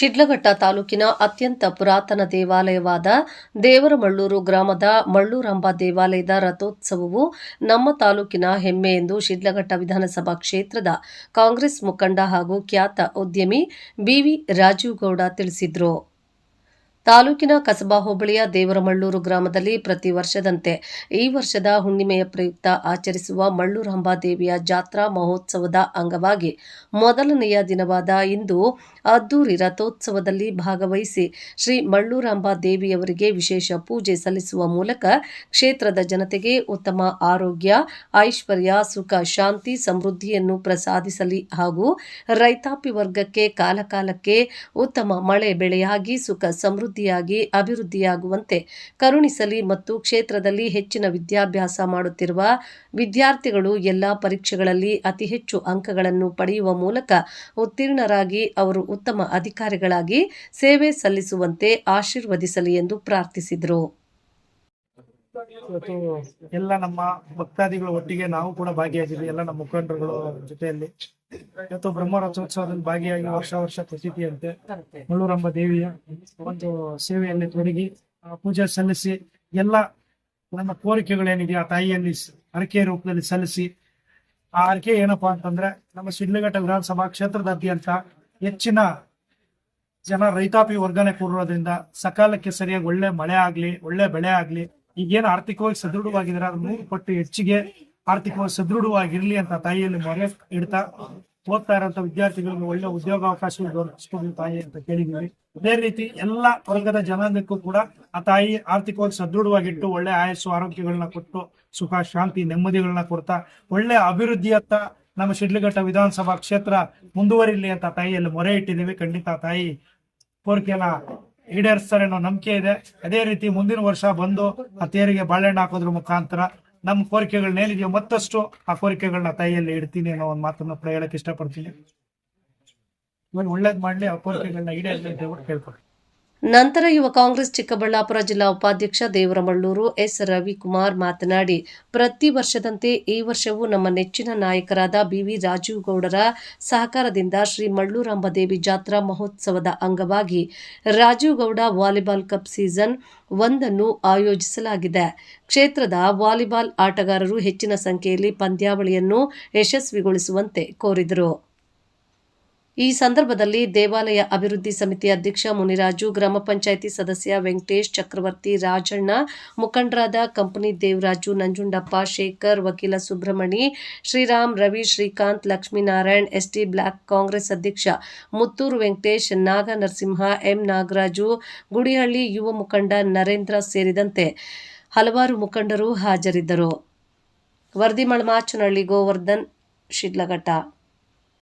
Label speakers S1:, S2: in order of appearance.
S1: ಶಿಡ್ಲಘಟ್ಟ ತಾಲೂಕಿನ ಅತ್ಯಂತ ಪುರಾತನ ದೇವಾಲಯವಾದ ದೇವರಮಳ್ಳೂರು ಗ್ರಾಮದ ಮಳ್ಳೂರಂಬ ದೇವಾಲಯದ ರಥೋತ್ಸವವು ನಮ್ಮ ತಾಲೂಕಿನ ಹೆಮ್ಮೆ ಎಂದು ಶಿಡ್ಲಘಟ್ಟ ವಿಧಾನಸಭಾ ಕ್ಷೇತ್ರದ ಕಾಂಗ್ರೆಸ್ ಮುಖಂಡ ಹಾಗೂ ಖ್ಯಾತ ಉದ್ಯಮಿ ಬಿವಿ ರಾಜೀವ್ ಗೌಡ ತಿಳಿಸಿದರು. ತಾಲೂಕಿನ ಕಸಬಾ ಹೋಬಳಿಯ ದೇವರಮಳ್ಳೂರು ಗ್ರಾಮದಲ್ಲಿ ಪ್ರತಿ ವರ್ಷದಂತೆ ಈ ವರ್ಷದ ಹುಣ್ಣಿಮೆಯ ಪ್ರಯುಕ್ತ ಆಚರಿಸುವ ಮಳ್ಳೂರಾಂಬ ದೇವಿಯ ಜಾತ್ರಾ ಮಹೋತ್ಸವದ ಅಂಗವಾಗಿ ಮೊದಲನೆಯ ದಿನವಾದ ಇಂದು ಅದ್ದೂರಿ ರಥೋತ್ಸವದಲ್ಲಿ ಭಾಗವಹಿಸಿ ಶ್ರೀ ಮಳ್ಳೂರಾಂಬ ದೇವಿಯವರಿಗೆ ವಿಶೇಷ ಪೂಜೆ ಸಲ್ಲಿಸುವ ಮೂಲಕ ಕ್ಷೇತ್ರದ ಜನತೆಗೆ ಉತ್ತಮ ಆರೋಗ್ಯ, ಐಶ್ವರ್ಯ, ಸುಖ, ಶಾಂತಿ, ಸಮೃದ್ಧಿಯನ್ನು ಪ್ರಸಾದಿಸಲಿ ಹಾಗೂ ರೈತಾಪಿ ವರ್ಗಕ್ಕೆ ಕಾಲಕಾಲಕ್ಕೆ ಉತ್ತಮ ಮಳೆ ಬೆಳೆಯಾಗಿ ಸುಖ ಸಮೃದ್ಧಿಯಾಗಿ ಅಭಿವೃದ್ಧಿಯಾಗುವಂತೆ ಕರುಣಿಸಲಿ ಮತ್ತು ಕ್ಷೇತ್ರದಲ್ಲಿ ಹೆಚ್ಚಿನ ವಿದ್ಯಾಭ್ಯಾಸ ಮಾಡುತ್ತಿರುವ ವಿದ್ಯಾರ್ಥಿಗಳು ಎಲ್ಲ ಪರೀಕ್ಷೆಗಳಲ್ಲಿ ಅತಿ ಹೆಚ್ಚು ಅಂಕಗಳನ್ನು ಪಡೆಯುವ ಮೂಲಕ ಉತ್ತೀರ್ಣರಾಗಿ, ಅವರು ಉತ್ತಮ ಅಧಿಕಾರಿಗಳಾಗಿ ಸೇವೆ ಸಲ್ಲಿಸುವಂತೆ ಆಶೀರ್ವದಿಸಲಿ ಎಂದು ಪ್ರಾರ್ಥಿಸಿದರು.
S2: ಎಲ್ಲ ನಮ್ಮ ಭಕ್ತಾದಿಗಳ ಒಟ್ಟಿಗೆ ನಾವು ಕೂಡ ಭಾಗಿಯಾಗಿದ್ವಿ, ಎಲ್ಲ ನಮ್ಮ ಮುಖಂಡರುಗಳ ಜೊತೆಯಲ್ಲಿ. ಇವತ್ತು ಬ್ರಹ್ಮ ರಥೋತ್ಸವದಲ್ಲಿ ಭಾಗಿಯಾಗಿ ವರ್ಷ ವರ್ಷ ಪ್ರಸಿದ್ಧಿಯಂತೆ ಮುಳ್ಳೂರಂಬ ದೇವಿಯ ಒಂದು ಸೇವೆಯಲ್ಲಿ ತೊಡಗಿ ಪೂಜೆ ಸಲ್ಲಿಸಿ ಎಲ್ಲ ನಮ್ಮ ಕೋರಿಕೆಗಳೇನಿದೆ ಆ ತಾಯಿಯಲ್ಲಿ ಹರಕೆ ರೂಪದಲ್ಲಿ ಸಲ್ಲಿಸಿ ಆ ಹರಕೆ ಏನಪ್ಪಾ ಅಂತಂದ್ರೆ ನಮ್ಮ ಶಿಡ್ಲಘಟ್ಟ ವಿಧಾನಸಭಾ ಕ್ಷೇತ್ರದಾದ್ಯಂತ ಹೆಚ್ಚಿನ ಜನ ರೈತಾಪಿ ವರ್ಗನೆ ಕೂರೋದ್ರಿಂದ ಸಕಾಲಕ್ಕೆ ಸರಿಯಾಗಿ ಒಳ್ಳೆ ಮಳೆ ಆಗ್ಲಿ ಒಳ್ಳೆ ಬೆಳೆ ಆಗ್ಲಿ ಈಗೇನು ಆರ್ಥಿಕವಾಗಿ ಸದೃಢವಾಗಿದ್ರೆ ಅದು ಮೂರು ಪಟ್ಟು ಹೆಚ್ಚಿಗೆ ಆರ್ಥಿಕವಾಗಿ ಸದೃಢವಾಗಿರ್ಲಿ ಅಂತ ತಾಯಿಯಲ್ಲಿ ಮೊರೆ ಇಡ್ತಾ ಓದ್ತಾ ಇರೋಂಥ ವಿದ್ಯಾರ್ಥಿಗಳಿಗೆ ಒಳ್ಳೆ ಉದ್ಯೋಗಾವಕಾಶಗಳು ದೊರಕಿಸ್ಕೊಂಡು ತಾಯಿ ಅಂತ ಕೇಳಿದೀವಿ ಅದೇ ರೀತಿ ಎಲ್ಲ ವರ್ಗದ ಜನಾಂಗಕ್ಕೂ ಕೂಡ ಆ ತಾಯಿ ಆರ್ಥಿಕವಾಗಿ ಸದೃಢವಾಗಿಟ್ಟು ಒಳ್ಳೆ ಆಯಸ್ಸು, ಆರೋಗ್ಯಗಳನ್ನ ಕೊಟ್ಟು ಸುಖ, ಶಾಂತಿ, ನೆಮ್ಮದಿಗಳನ್ನ ಕೊಡ್ತಾ ಒಳ್ಳೆ ಅಭಿವೃದ್ಧಿಯತ್ತ ನಮ್ಮ ಶಿಡ್ಲಘಟ್ಟ ವಿಧಾನಸಭಾ ಕ್ಷೇತ್ರ ಮುಂದುವರಿಲಿ ಅಂತ ತಾಯಿಯಲ್ಲಿ ಮೊರೆ ಇಟ್ಟಿದ್ದೀವಿ. ಖಂಡಿತ ತಾಯಿ ಕೋರಿಕೆನ ಈಡೇರಿಸ್ತಾರೆ ಅನ್ನೋ ನಂಬಿಕೆ ಇದೆ. ಅದೇ ರೀತಿ ಮುಂದಿನ ವರ್ಷ ಬಂದು ಆ ತೇರಿಗೆ ಬಾಳೆಹಣ್ಣು ಹಾಕೋದ್ರ ಮುಖಾಂತರ ನಮ್ಮ ಕೋರಿಕೆಗಳನ್ನ ಏನಿದೆಯೋ ಮತ್ತಷ್ಟು ಆ ಕೋರಿಕೆಗಳನ್ನ ತಾಯಿಯಲ್ಲಿ ಇಡ್ತೀನಿ ಅನ್ನೋ ಒಂದು ಮಾತನ್ನ ಕೂಡ ಹೇಳಕ್ ಇಷ್ಟಪಡ್ತೀನಿ ಒಳ್ಳೇದ್ ಮಾಡ್ಲಿ, ಆ ಕೋರಿಕೆಗಳನ್ನ ಈಡೇರ್ಲಿ ಅಂತ ಹೇಳ್ಬಿಟ್ಟು ಕೇಳ್ಕೊಡ್ತೀನಿ
S1: ನಂತರ ಯುವ ಕಾಂಗ್ರೆಸ್ ಚಿಕ್ಕಬಳ್ಳಾಪುರ ಜಿಲ್ಲಾ ಉಪಾಧ್ಯಕ್ಷ ದೇವರಮಳ್ಳೂರು ಎಸ್ ರವಿಕುಮಾರ್ ಮಾತನಾಡಿ, ಪ್ರತಿ ವರ್ಷದಂತೆ ಈ ವರ್ಷವೂ ನಮ್ಮ ನೆಚ್ಚಿನ ನಾಯಕರಾದ ಬಿವಿ ರಾಜೀವ್ ಗೌಡರ ಸಹಕಾರದಿಂದ ಶ್ರೀ ಮಳ್ಳೂರಾಂಬ ದೇವಿ ಜಾತ್ರಾ ಮಹೋತ್ಸವದ ಅಂಗವಾಗಿ Rajiv Gowda volleyball cup season ಒಂದನ್ನು ಆಯೋಜಿಸಲಾಗಿದೆ. ಕ್ಷೇತ್ರದ ವಾಲಿಬಾಲ್ ಆಟಗಾರರು ಹೆಚ್ಚಿನ ಸಂಖ್ಯೆಯಲ್ಲಿ ಪಂದ್ಯಾವಳಿಯನ್ನು ಯಶಸ್ವಿಗೊಳಿಸುವಂತೆ ಕೋರಿದರು. ಈ ಸಂದರ್ಭದಲ್ಲಿ ದೇವಾಲಯ ಅಭಿವೃದ್ಧಿ ಸಮಿತಿ ಅಧ್ಯಕ್ಷ ಮುನಿರಾಜು, ಗ್ರಾಮ ಪಂಚಾಯಿತಿ ಸದಸ್ಯ ವೆಂಕಟೇಶ್ ಚಕ್ರವರ್ತಿ ರಾಜಣ್ಣ, ಮುಖಂಡರಾದ ಕಂಪನಿ ದೇವರಾಜು ನಂಜುಂಡಪ್ಪ ಶೇಖರ್, ವಕೀಲ ಸುಬ್ರಹ್ಮಣಿ, ಶ್ರೀರಾಮ್, ರವಿ ಶ್ರೀಕಾಂತ್, ಲಕ್ಷ್ಮೀನಾರಾಯಣ್, ಎಸ್ಟಿ ಬ್ಲಾಕ್ ಕಾಂಗ್ರೆಸ್ ಅಧ್ಯಕ್ಷ ಮುತ್ತೂರು ವೆಂಕಟೇಶ್, ನಾಗ ನರಸಿಂಹ, ಎಂ ನಾಗರಾಜು, ಗುಡಿಹಳ್ಳಿ ಯುವ ಮುಖಂಡ ನರೇಂದ್ರ ಸೇರಿದಂತೆ ಹಲವಾರು ಮುಖಂಡರು ಹಾಜರಿದ್ದರು. ವರದಿ ಮಳಮಾಚನಹಳ್ಳಿ ಗೋವರ್ಧನ್, ಶಿಡ್ಲಘಟ್ಟ.